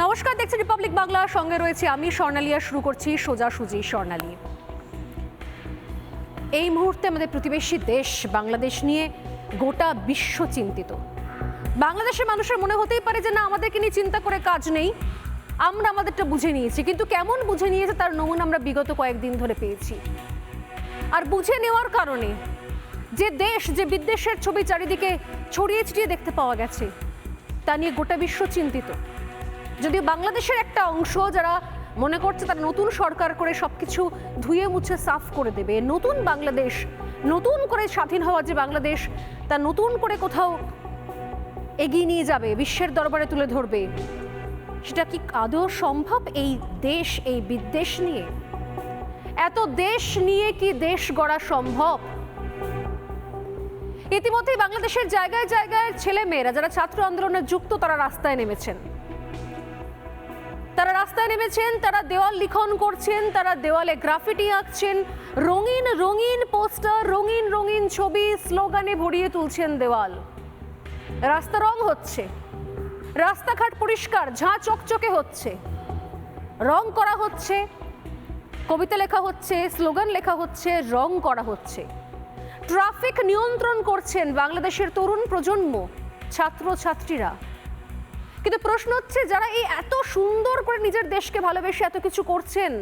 নমস্কার দেখছি রিপাবলিক বাংলা সঙ্গে রয়েছে আমি, স্বর্ণালিয়া। শুরু করছি সোজাসুজি স্বর্ণালী। এই মুহূর্তে আমাদের প্রতিবেশী দেশ, বাংলাদেশ নিয়ে গোটা বিশ্ব চিন্তিত। বাংলাদেশের মানুষের মনে হতেই পারে যে, না, আমাদেরকে নিয়ে চিন্তা করে কাজ নেই। আমরা আমাদেরটা বুঝে নিয়েছি, কিন্তু কেমন বুঝে নিয়েছে তার নমুনা আমরা বিগত কয়েকদিন ধরে পেয়েছি। আর বুঝে নেওয়ার কারণে যে দেশ, যে বিদ্বেষের ছবি চারিদিকে ছড়িয়ে ছিটিয়ে দেখতে পাওয়া গেছে, তা নিয়ে গোটা বিশ্ব চিন্তিত। যদিও বাংলাদেশের একটা অংশ যারা মনে করছে তারা নতুন সরকার করে সবকিছু ধুয়ে মুছে সাফ করে দেবে, নতুন বাংলাদেশ, নতুন করে স্বাধীন হওয়া যে বাংলাদেশ, তা নতুন করে কোথাও এগিয়ে নিয়ে যাবে, বিশ্বের দরবারে তুলে ধরবে, সেটা কি আদৌ সম্ভব এই দেশ, এই বিদ্বেষ নিয়ে? এত দেশ নিয়ে কি দেশ গড়া সম্ভব? ইতিমধ্যেই বাংলাদেশের জায়গায় জায়গায় ছেলে মেয়েরা যারা ছাত্র আন্দোলনে যুক্ত, তারা রাস্তায় নেমেছেন। তারা রাস্তায় নেমেছেন, তারা দেওয়াল লিখন করছেন, তারা দেওয়ালে গ্রাফিটি আঁকছেন। রঙিন রঙিন পোস্টার, রঙিন রঙিন ছবি, স্লোগানে ভরিয়ে তুলছেন দেওয়াল। রাস্তা রং হচ্ছে। রাস্তাঘাট পরিষ্কার, ঝাঁ চকচকে হচ্ছে। রং করা হচ্ছে, কবিতা লেখা হচ্ছে, স্লোগান লেখা হচ্ছে, রং করা হচ্ছে। ট্রাফিক নিয়ন্ত্রণ করছেন বাংলাদেশের তরুণ প্রজন্ম, ছাত্রছাত্রীরা। কিন্তু প্রশ্ন হচ্ছে, যারা এই এত সুন্দর করে নিজের দেশকে ভালোবেসে এত কিছু করছেন,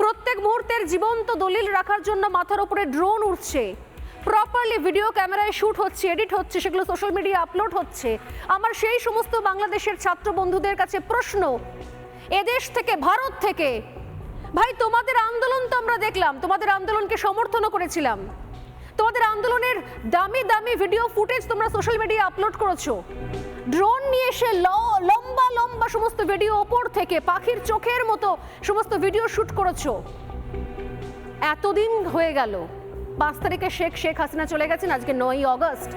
প্রত্যেক মুহূর্তের জীবন্ত দলিল রাখার জন্য মাথার উপরে ড্রোন উঠছে প্রপারলি ভিডিও ক্যামেরায় শ্যুট হচ্ছে এডিট হচ্ছে, সেগুলো সোশ্যাল মিডিয়া আপলোড হচ্ছে, আমার সেই সমস্ত বাংলাদেশের ছাত্র বন্ধুদের কাছে প্রশ্ন, এদেশ থেকে ভারত থেকে, ভাই তোমাদের আন্দোলন তো আমরা দেখলাম, তোমাদের আন্দোলনকে সমর্থনও করেছিলাম, তোমাদের আন্দোলনের দামি দামি ভিডিও ফুটেজ তোমরা সোশ্যাল মিডিয়া আপলোড করেছ ড্রোন নিয়ে এসে লম্বা লম্বা সমস্ত ভিডিও ওপর থেকে পাখির চোখের মতো সমস্ত ভিডিও শুট করেছ। এতদিন হয়ে গেল। পাঁচ তারিখে শেখ শেখ হাসিনা চলে গেছেন, আজকে নয়ই অগস্ট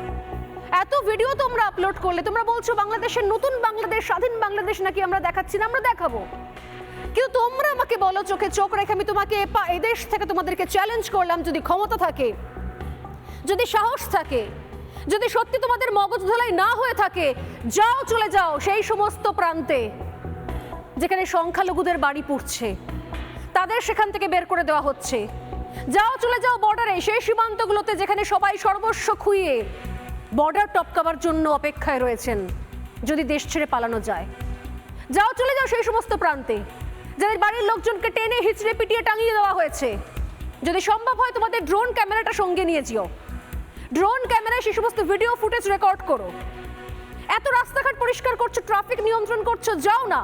এত ভিডিও তোমরা আপলোড করলে, তোমরা বলছো বাংলাদেশের নতুন বাংলাদেশ, স্বাধীন বাংলাদেশ নাকি আমরা দেখাচ্ছি না, আমরা দেখাবো। কিন্তু তোমরা আমাকে বলো চোখে চোখ রেখে আমি তোমাকে এদেশ থেকে তোমাদেরকে চ্যালেঞ্জ করলাম যদি ক্ষমতা থাকে, যদি সাহস থাকে। যদি সত্যি তোমাদের মগজ ধোলাই না হয়ে থাকে, যাও চলে যাও সেই সমস্ত প্রান্তে যেখানে সংখ্যালঘুদের বাড়ি পুড়ছে। তাদের সেখান থেকে বের করে দেওয়া হচ্ছে। যাও চলে যাও বর্ডারে, সেই সীমান্তগুলোতে যেখানে সবাই সর্বস্ব খুইয়ে বর্ডার টপকাবার জন্য অপেক্ষায় রয়েছেন, যদি দেশ ছেড়ে পালানো যায়। যাও চলে যাও সেই সমস্ত প্রান্তে, যাদের বাড়ির লোকজনকে টেনে হিচড়ে পিটিয়ে টাঙিয়ে দেওয়া হয়েছে। যদি সম্ভব হয় তোমাদের ড্রোন ক্যামেরাটা সঙ্গে নিয়ে যেও। ড্রোন ক্যামেরায় সে সমস্ত ভিডিও ফুটেজ রেকর্ড করো। এত রাস্তাঘাট পরিষ্কার করছ, ট্রাফিক নিয়ন্ত্রণ করছ, যাও না।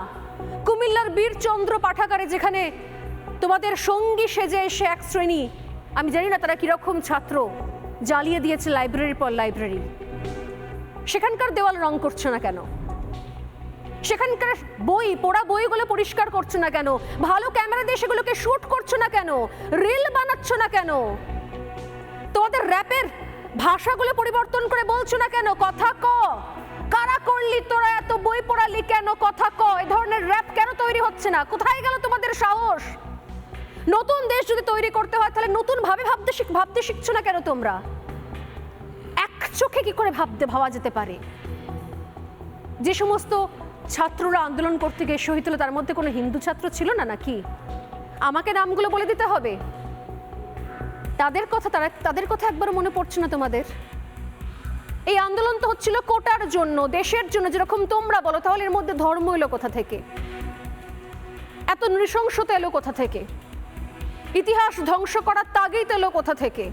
কুমিল্লার বীরচন্দ্র পাঠাগারে যেখানে তোমাদের সঙ্গী সেজে এসে এক শ্রেণি, আমি জানি না তারা কীরকম ছাত্র, জ্বালিয়ে দিয়েছে লাইব্রেরির পর লাইব্রেরি সেখানকার দেওয়াল রং করছ না কেন? সেখানকার বই, পড়া বইগুলো পরিষ্কার করছ না কেন? ভালো ক্যামেরা দিয়ে সেগুলোকে শুট করছ না কেন? রিল বানাচ্ছ না কেন? তোমাদের র্যাপের ভাষাগুলো পরিবর্তন করে বলছো না কেন? কথা ক। কারা করলি তোরা এত বই পড়ালি কেন? কথা ক। এই ধরনের র্যাপ কেন তৈরি হচ্ছে না? কোথায় গেল তোমাদের সাহস? নতুন দেশ যদি তৈরি করতে হয়, তাহলে নতুন ভাবে ভাবতে শিখ ভাবতে শিখছো না কেন তোমরা? এক চোখে কি করে ভাবতে ভাবা যেতে পারে? যে সমস্ত ছাত্ররা আন্দোলন করতে গিয়ে শহীদ হলো, তার মধ্যে কোনো হিন্দু ছাত্র ছিল না নাকি? আমাকে নামগুলো বলে দিতে হবে। তাদের কথা, তারা, তাদের কথা একবারও মনে পড়ছে না তোমাদের? এই আন্দোলন তো হচ্ছিল কোটার জন্য, দেশের জন্য, যেরকম তোমরা বলো, তাহলে এর মধ্যে ধর্ম এলো কোথা থেকে? এত নৃশংসতা এলো কোথা থেকে? ইতিহাস ধ্বংস করার তাগিদ এলো কোথা থেকে?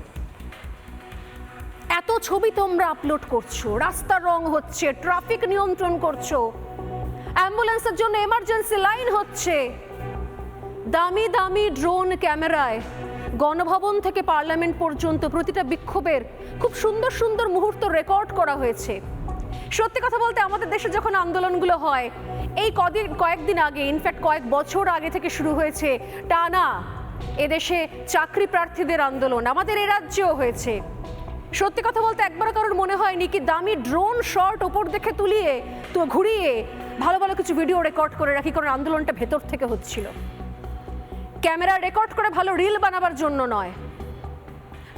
এত ছবি তোমরা আপলোড করছ, রাস্তার রং হচ্ছে ট্রাফিক নিয়ন্ত্রণ করছ, অ্যাম্বুলেন্সের জন্য এমার্জেন্সি লাইন হচ্ছে, দামি দামি ড্রোন ক্যামেরায়। গণভবন থেকে পার্লামেন্ট পর্যন্ত প্রতিটা বিক্ষোভের খুব সুন্দর সুন্দর মুহূর্ত রেকর্ড করা হয়েছে। সত্যি কথা বলতে আমাদের দেশে যখন আন্দোলনগুলো হয়, এই কদিন, কয়েকদিন আগে ইনফ্যাক্ট কয়েক বছর আগে থেকে শুরু হয়েছে টানা এদেশে চাকরি প্রার্থীদের আন্দোলন, আমাদের এ রাজ্যেও হয়েছে। সত্যি কথা বলতে একবারও কারোর মনে হয়নি কি দামি ড্রোন শট ওপর দেখে তুলিয়ে, তো ঘুরিয়ে ভালো ভালো কিছু ভিডিও রেকর্ড করে রাখি, কারণ আন্দোলনটা ভেতর থেকে হচ্ছিল। ক্যামেরা রেকর্ড করে ভালো রিল বানাবার জন্য নয়।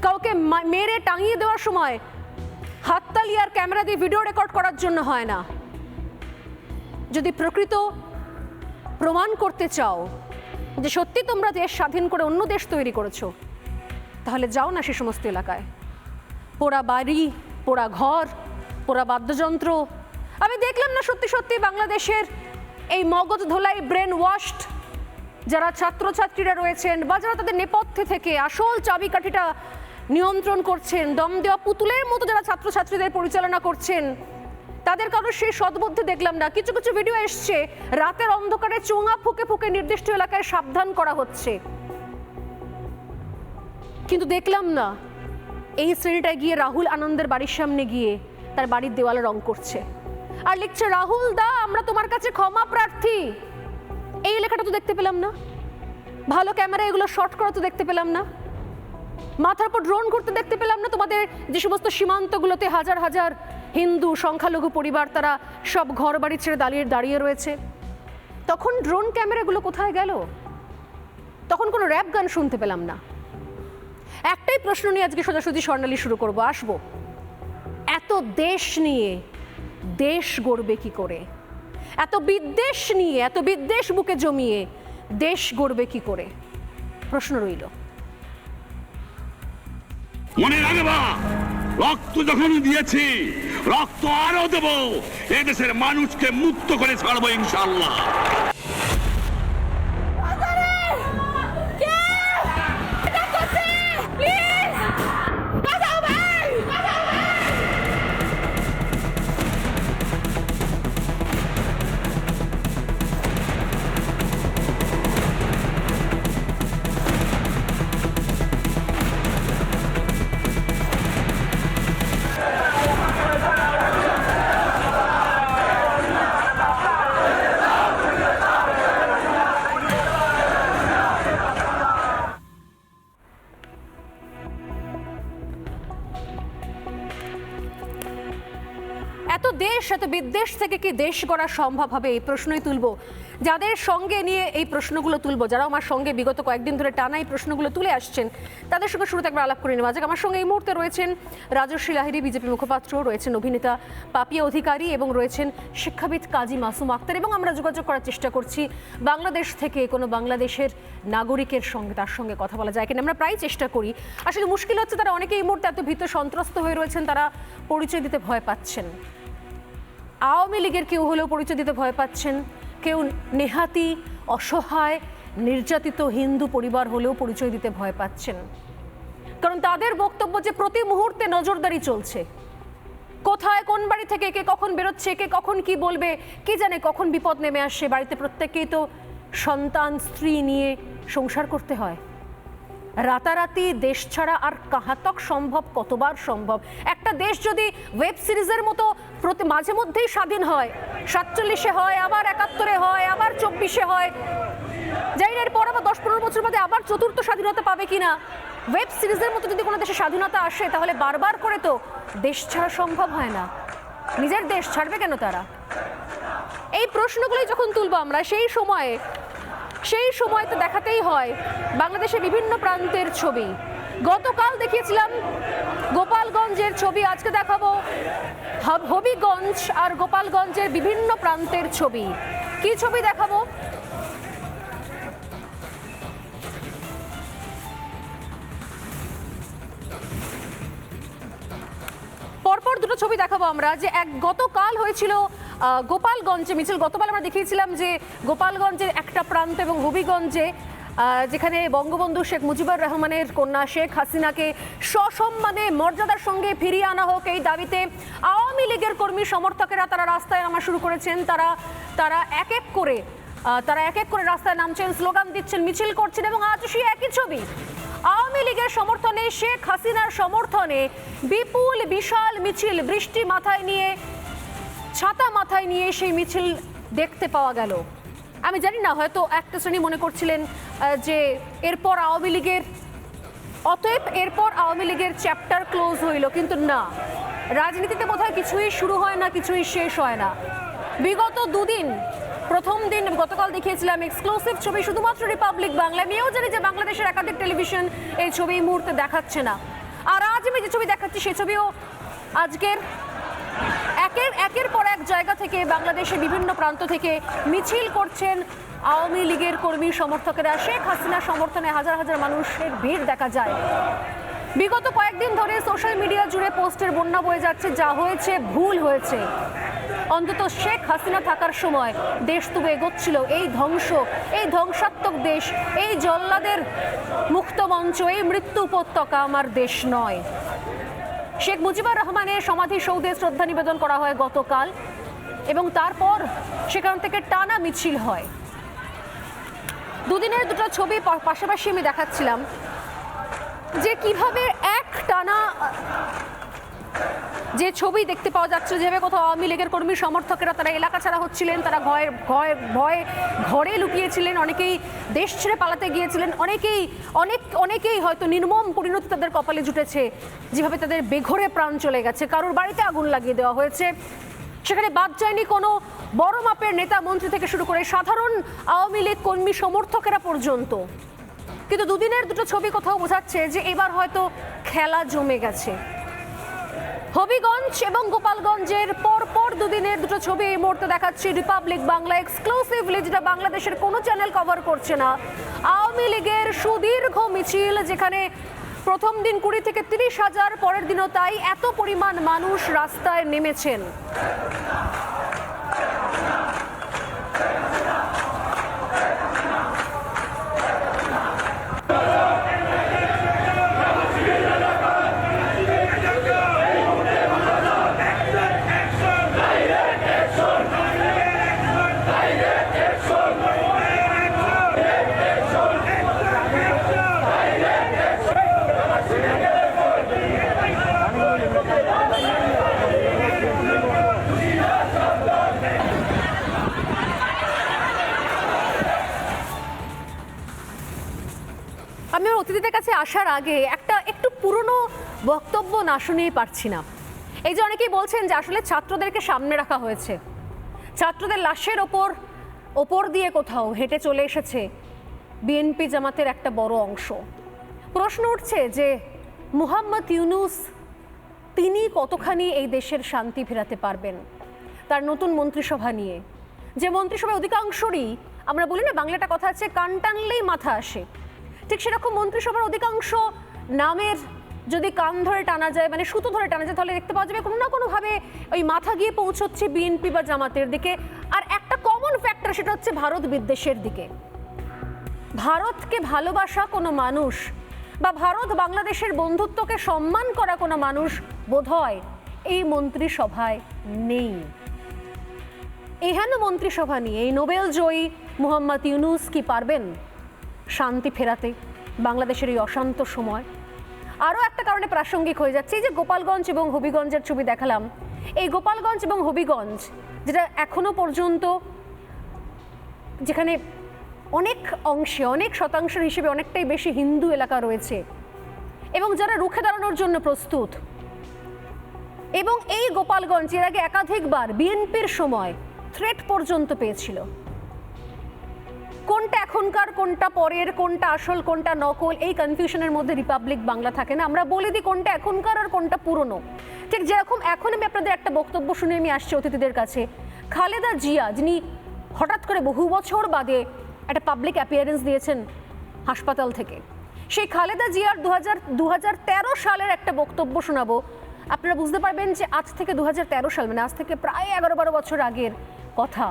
কাউকে মেরে টাঙিয়ে দেওয়ার সময় হাততালি আর ক্যামেরা দিয়ে ভিডিও রেকর্ড করার জন্য হয় না। যদি প্রকৃত প্রমাণ করতে চাও যে সত্যি তোমরা দেশ স্বাধীন করে অন্য দেশ তৈরি করেছ, তাহলে যাও না সে সমস্ত এলাকায়। পোড়া বাড়ি, পোড়া ঘর, পোড়া বাদ্যযন্ত্র। আমি দেখলাম না সত্যি সত্যি বাংলাদেশের এই মগজ ধোলাই ব্রেন ওয়াশড যারা ছাত্রছাত্রীরা রয়েছেন বা যারা তাদের নেপথ্যে থেকে আসল চাবিকাঠিটা নিয়ন্ত্রণ করছেন, দম দেওয়া পুতুলের মতো যারা ছাত্রছাত্রীদের পরিচালনা করছেন, তাদের কারও সেই সদ্বুদ্ধি দেখলাম না। কিছু কিছু ভিডিও এসছে, রাতের অন্ধকারে চোঙা ফুকে ফুকে নির্দিষ্ট এলাকায় সাবধান করা হচ্ছে। কিন্তু দেখলাম না, এই শ্রেণীটায় গিয়ে রাহুল আনন্দের বাড়ির সামনে গিয়ে তার বাড়ির দেওয়ালে রং করছে। আর লিখছে, রাহুল দা, আমরা তোমার কাছে ক্ষমা প্রার্থী। লেখাটা তো দেখতে পেলাম না। ভালো ক্যামেরা, এগুলো শর্ট করা তো দেখতে পেলাম না। মাথার উপর ড্রোন করতে দেখতে পেলাম না। তোমাদের যে সমস্ত সীমান্তগুলোতে হাজার হাজার হিন্দু সংখ্যালঘু পরিবার, তারা সব ঘর বাড়ি ছেড়ে দাঁড়িয়ে দাঁড়িয়ে রয়েছে। তখন ড্রোন ক্যামেরাগুলো কোথায় গেল? তখন কোনো র্যাপ গান শুনতে পেলাম না। একটাই প্রশ্ন নিয়ে আজকে সোজাসুজি স্বর্ণালী শুরু করব, আসব। এত দেশ নিয়ে দেশ গড়বে কি করে? এত বিদ্বেষ নিয়ে, এত বিদ্বেষ বুকে জমিয়ে দেশ গড়বে কি করে? প্রশ্ন রইল। মনে রাখবা, রক্ত যখন দিয়েছি, রক্ত আরও দেব, এদেশের মানুষকে মুক্ত করে ছাড়বো ইনশাল্লাহ দেশ থেকে কি দেশ গড়া সম্ভব হবে? এই প্রশ্নই তুলব। যাদের সঙ্গে নিয়ে এই প্রশ্নগুলো তুলব, যারা আমার সঙ্গে বিগত কয়েকদিন ধরে টানা এই প্রশ্নগুলো তুলে আসছেন, তাদের সঙ্গে শুরুতে একবার আলাপ করে নেওয়া যাক। আমার সঙ্গে এই মুহূর্তে রয়েছেন রাজশ্রী লাহিড়ী, বিজেপি মুখপাত্র রয়েছেন অভিনেতা পাপিয়া অধিকারী এবং রয়েছেন শিক্ষাবিদ কাজী মাসুম আক্তার। এবং আমরা যোগাযোগ করার চেষ্টা করছি বাংলাদেশ থেকে কোনো বাংলাদেশের নাগরিকের সঙ্গে, তার সঙ্গে কথা বলা যায় কিনা। আমরা প্রায় চেষ্টা করি। আসলে মুশকিল হচ্ছে তারা অনেকে এই মুহূর্তে এত ভীত সন্ত্রস্ত হয়ে রয়েছেন, তারা পরিচয় দিতে ভয় পাচ্ছেন। আওয়ামী লীগের কেউ হলেও পরিচয় দিতে ভয় পাচ্ছেন। কেউ নেহাতি, অসহায়, নির্যাতিত হিন্দু পরিবার হলেও পরিচয় দিতে ভয় পাচ্ছেন। কারণ তাদের বক্তব্য যে প্রতি মুহূর্তে নজরদারি চলছে। কোথায়, কোন বাড়ি থেকে কে কখন বেরোচ্ছে, কে কখন কি বলবে, কে জানে কখন বিপদ নেমে আসছে বাড়িতে প্রত্যেককেই তো সন্তান, স্ত্রী নিয়ে সংসার করতে হয়। রাতারাতি দেশ ছাড়া আর কাহাতক সম্ভব, কতবার সম্ভব? একটা দেশ যদি ওয়েব সিরিজের মতো প্রতি মাঝে মধ্যেই স্বাধীন হয়, সাতচল্লিশে হয়, আবার একাত্তরে হয়, আবার চব্বিশে হয় জানি না এরপর আবার দশ পনেরো বছর বাদে আবার চতুর্থ স্বাধীনতা পাবে কিনা? ওয়েব সিরিজের মতো যদি কোনো দেশে স্বাধীনতা আসে, তাহলে বারবার করে তো দেশ ছাড়া সম্ভব হয় না। নিজের দেশ ছাড়বে কেন তারা? এই প্রশ্নগুলোই যখন তুলবো আমরা, সেই সময়ে সেই সময় তো দেখাতেই হয় বাংলাদেশের বিভিন্ন প্রান্তের ছবি। গতকাল দেখিয়েছিলাম গোপালগঞ্জের ছবি, আজকে দেখাবো হবিগঞ্জ আর গোপালগঞ্জের বিভিন্ন প্রান্তের ছবি। কি ছবি দেখাবো? পরপর দুটো ছবি দেখাবো আমরা, যে এক, গতকাল হয়েছিল গোপালগঞ্জে মিছিল, গতকাল আমরা দেখিয়েছিলাম যে গোপালগঞ্জের একটা প্রান্ত এবং হবিগঞ্জে যেখানে বঙ্গবন্ধু শেখ মুজিবুর রহমানের কন্যা শেখ হাসিনাকে সসম্মানে মর্যাদার সঙ্গে ফিরিয়ে আনা হোক এই দাবিতে আওয়ামী লীগের কর্মী সমর্থকেরা তারা রাস্তায় নামা শুরু করেছেন। তারা তারা এক এক করে তারা এক এক করে রাস্তায় নামছেন, স্লোগান দিচ্ছেন, মিছিল করছেন এবং আজ সেই একই ছবি। আওয়ামী লীগের সমর্থনে, শেখ হাসিনার সমর্থনে বিপুল, বিশাল মিছিল বৃষ্টি মাথায় নিয়ে ছাতা মাথায় নিয়ে সেই মিছিল দেখতে পাওয়া গেল। আমি জানি না, হয়তো একটা শ্রেণি মনে করছিলেন যে এরপর আওয়ামী লীগের, অতএব এরপর আওয়ামী লীগের চ্যাপ্টার ক্লোজ হইল, কিন্তু না। রাজনীতিতে বোধহয় কিছুই শুরু হয় না, কিছুই শেষ হয় না। বিগত দুদিন, প্রথম দিন গতকাল দেখিয়েছিলাম এক্সক্লুসিভ ছবি, শুধুমাত্র রিপাবলিক বাংলা আমিও জানি যে বাংলাদেশের একাধিক টেলিভিশন এই ছবি মুহূর্তে দেখাচ্ছে না। আর আজ আমি যে ছবি দেখাচ্ছি সেই ছবিও আজকের একের একের পর এক জায়গা থেকে বাংলাদেশের বিভিন্ন প্রান্ত থেকে মিছিল করছেন আওয়ামী লীগের কর্মী সমর্থকেরা। শেখ হাসিনা সমর্থনে হাজার হাজার মানুষের ভিড় দেখা যায়। বিগত কয়েকদিন ধরে সোশ্যাল মিডিয়া জুড়ে পোস্টের বন্যা বয়ে যাচ্ছে, যা হয়েছে, ভুল হয়েছে। অন্তত শেখ হাসিনা থাকার সময় দেশ তবু এগোচ্ছিল, এই ধ্বংস, এই ধ্বংসাত্মক দেশ, এই জল্লাদের মুক্ত মঞ্চ, এই মৃত্যু উপত্যকা আমার দেশ নয়। শেখ মুজিবুর রহমানের সমাধিসৌধে শ্রদ্ধা নিবেদন করা হয় গতকাল এবং তারপর সেখান থেকে টানা মিছিল হয়। দুদিনের দুটো ছবি পাশাপাশি আমি দেখাচ্ছিলাম যে কীভাবে এক টানা যে ছবি দেখতে পাওয়া যাচ্ছে, যেভাবে কোথাও আওয়ামী লীগের কর্মী সমর্থকেরা তারা এলাকা ছাড়া হচ্ছিলেন, তারা ভয়ে ভয়ে ভয়ে ঘরে লুকিয়েছিলেন, অনেকেই দেশ ছেড়ে পালাতে গিয়েছিলেন, অনেকেই, অনেক, অনেকেই হয়তো নির্মম পরিণতি তাদের কপালে জুটেছে, যেভাবে তাদের বেঘরে প্রাণ চলে গেছে, কারোর বাড়িতে আগুন লাগিয়ে দেওয়া হয়েছে। সেখানে বাদ যায়নি কোনো বড় মাপের নেতা, মন্ত্রী থেকে শুরু করে সাধারণ আওয়ামী লীগ কর্মী সমর্থকেরা পর্যন্ত। কিন্তু দুদিনের দুটো ছবি কোথাও বোঝাচ্ছে যে এবার হয়তো খেলা জমে গেছে। হবিগঞ্জ এবং গোপালগঞ্জের পরপর পর দুদিনের দুটো ছবি এই মুহূর্তে দেখাচ্ছি। রিপাবলিক বাংলা এক্সক্লুসিভলি যেটা বাংলাদেশের কোনো চ্যানেল কভার করছে না। আওয়ামী লীগের সুদীর্ঘ মিছিল যেখানে প্রথম দিন কুড়ি থেকে তিরিশ হাজার, পরের দিনও তাই এত পরিমাণ মানুষ রাস্তায় নেমেছেন। আমি আমার অতিথিদের কাছে আসার আগে একটা একটু পুরনো বক্তব্য না শুনেই পারছি না। এই যে অনেকেই বলছেন যে আসলে ছাত্রদেরকে সামনে রাখা হয়েছে। ছাত্রদের লাশের ওপর ওপর দিয়ে কোথাও হেঁটে চলে এসেছে বিএনপি জামাতের একটা বড় অংশ। প্রশ্ন উঠছে যে মুহাম্মদ ইউনুস তিনি কতখানি এই দেশের শান্তি ফেরাতে পারবেন? তার নতুন মন্ত্রিসভা নিয়ে। যে মন্ত্রিসভার অধিকাংশরই আমরা বলি না, বাংলাটা কথা আছে কান টানলেই মাথা আসে। ঠিক সেরকম মন্ত্রিসভার অধিকাংশ নামের যদি কান ধরে টানা যায় মানে সুতো ধরে টানা যায়, তাহলে দেখতে পাওয়া যাবে কোনো না কোনোভাবে ওই মাথা গিয়ে পৌঁছচ্ছে বিএনপি বা জামাতের দিকে। আর একটা কমন ফ্যাক্টর সেটা হচ্ছে ভারত বিদ্বেষের দিকে। ভারতকে ভালোবাসা কোনো মানুষ বা ভারত বাংলাদেশের বন্ধুত্বকে সম্মান করা কোনো মানুষ বোধহয় এই মন্ত্রিসভায় নেই। এহেন মন্ত্রিসভা নিয়ে এই নোবেল জয়ী মুহাম্মদ ইউনুস কি পারবেন? শান্তি ফেরাতে, বাংলাদেশের এই অশান্ত সময়। আরও একটা কারণে প্রাসঙ্গিক হয়ে যাচ্ছে, এই যে গোপালগঞ্জ এবং হবিগঞ্জের ছবি দেখালাম। এই গোপালগঞ্জ এবং হবিগঞ্জ, যেটা এখনও পর্যন্ত যেখানে অনেক অংশে, অনেক শতাংশের হিসেবে অনেকটাই বেশি হিন্দু এলাকা রয়েছে, এবং যারা রুখে দাঁড়ানোর জন্য প্রস্তুত। এবং এই গোপালগঞ্জ এর আগে একাধিকবার বিএনপির সময় থ্রেট পর্যন্ত পেয়েছিল। কোনটা এখনকার, কোনটা পরের, কোনটা আসল, কোনটা নকল, এই কনফিউশনের মধ্যে রিপাবলিক বাংলা থাকে না। আমরা বলে দিই কোনটা এখনকার আর কোনটা পুরনো। ঠিক যেরকম এখন আমি আপনাদের একটা বক্তব্য শুনে আমি আসছি অতিথিদের কাছে। খালেদা জিয়া, যিনি হঠাৎ করে বহু বছর বাদে একটা পাবলিক অ্যাপিয়ারেন্স দিয়েছেন হাসপাতাল থেকে। সেই খালেদা জিয়ার দু হাজার সালের একটা বক্তব্য শোনাবো। আপনারা বুঝতে পারবেন যে আজ থেকে দু সাল মানে আজ থেকে প্রায় এগারো বারো বছর আগের কথা।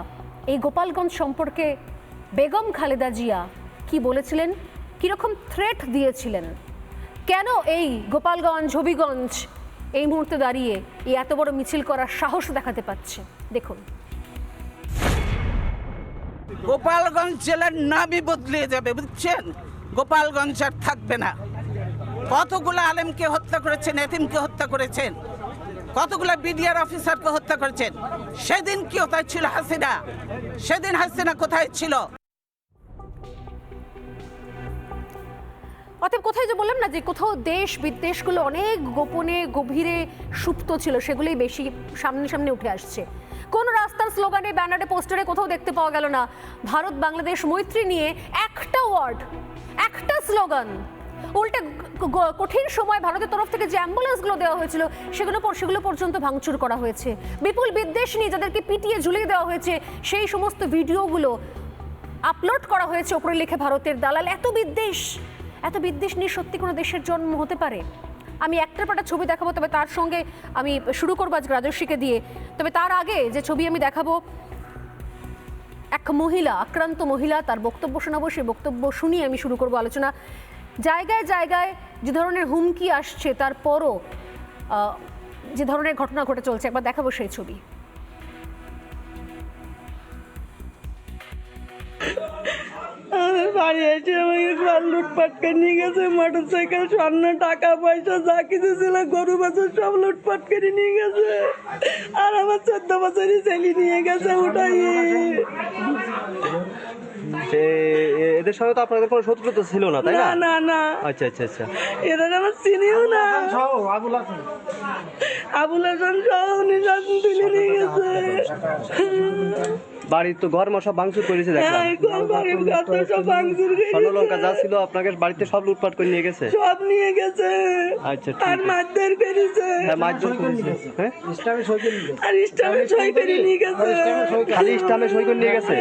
এই গোপালগঞ্জ সম্পর্কে বেগম খালেদা জিয়া কি বলেছিলেন? কীরকম থ্রেট দিয়েছিলেন? কেন এই গোপালগঞ্জ, হবিগঞ্জ এই মুহূর্তে দাঁড়িয়ে এই এত বড় মিছিল করার সাহস দেখাতে পাচ্ছে? দেখুন। গোপালগঞ্জ জেলার নামই বদলে যাবে, বুঝছেন? গোপালগঞ্জ আর থাকবে না। কতগুলো আলেমকে হত্যা করেছেন, এতিমকে হত্যা করেছেন? কতগুলো বিডিআর অফিসারকে হত্যা করেছেন? সেদিন কি কোথায় ছিল হাসিনা? সেদিন হাসিনা কোথায় ছিল? অতএব কোথায় যে বললাম না যে কোথাও দেশ বিদ্বেষগুলো অনেক গোপনে, গভীরে সুপ্ত ছিল, সেগুলোই বেশি সামনে সামনে উঠে আসছে। কোন রাস্তার স্লোগানে, ব্যানারে, পোস্টারে কোথাও দেখতে পাওয়া গেল না। ভারত, বাংলাদেশ, মৈত্রী নিয়ে একটা ওয়ার্ড, একটা স্লোগান। উল্টে কঠিন সময় ভারতের তরফ থেকে যে অ্যাম্বুলেন্সগুলো দেওয়া হয়েছিল, সেগুলো সেগুলো পর্যন্ত ভাঙচুর করা হয়েছে। বিপুল বিদ্বেষ নিয়ে যাদেরকে পিটিয়ে ঝুলিয়ে দেওয়া হয়েছে, সেই সমস্ত ভিডিওগুলো আপলোড করা হয়েছে ওপরে লিখে ভারতের দালাল। এত বিদ্বেষ! এত বিদ্বেষ নিয়ে সত্যি কোনো দেশের জন্ম হতে পারে? আমি একটার পাটা ছবি দেখাবো, তবে তার সঙ্গে আমি শুরু করব আজ রাজস্বীকে দিয়ে। তবে তার আগে যে ছবি আমি দেখাবো, এক মহিলা, আক্রান্ত মহিলা, তার বক্তব্য শোনাবো, সেই বক্তব্য শুনিয়ে আমি শুরু করব আলোচনা। জায়গায় জায়গায় যে ধরনের হুমকি আসছে, তারপরও যে ধরনের ঘটনা ঘটে চলছে, একবার দেখাবো সেই ছবি। আমাদের বাড়ি এসে আমাকে ঘর লুটপাট করে নিয়ে গেছে মোটর সাইকেল স্বর্ণ টাকা পয়সা যা কিছু ছিল গরু বাছুর সব লুটপাট করে নিয়ে গেছে। আর আমার চোদ্দ বছরই ছেলে নিয়ে গেছে ওটাই। এ- এদের সঙ্গে তো আপনাদের কোনো শত্রুতা ছিল না তাই না? না না আচ্ছা আচ্ছা আচ্ছা। এদের আমার চিনিও না। আবুল হাসান সহ উনি শাসন তুলে নিয়ে গেছে। বাড়ির তো ঘর মশা ভাঙচুর করেছে দেখলাম। হ্যাঁ, করে স্বর্ণলঙ্কা যা ছিল আপনাকে বাড়িতে সব লুটপাট করে নিয়ে গেছে? সব নিয়ে গেছে। আচ্ছা আর। মারধর করেছে। হ্যাঁ মারধর করেছে। হ্যাঁ? আর ইস্টামে সই করে নিয়ে গেছে। খালি স্টামে সই করে নিয়ে গেছে?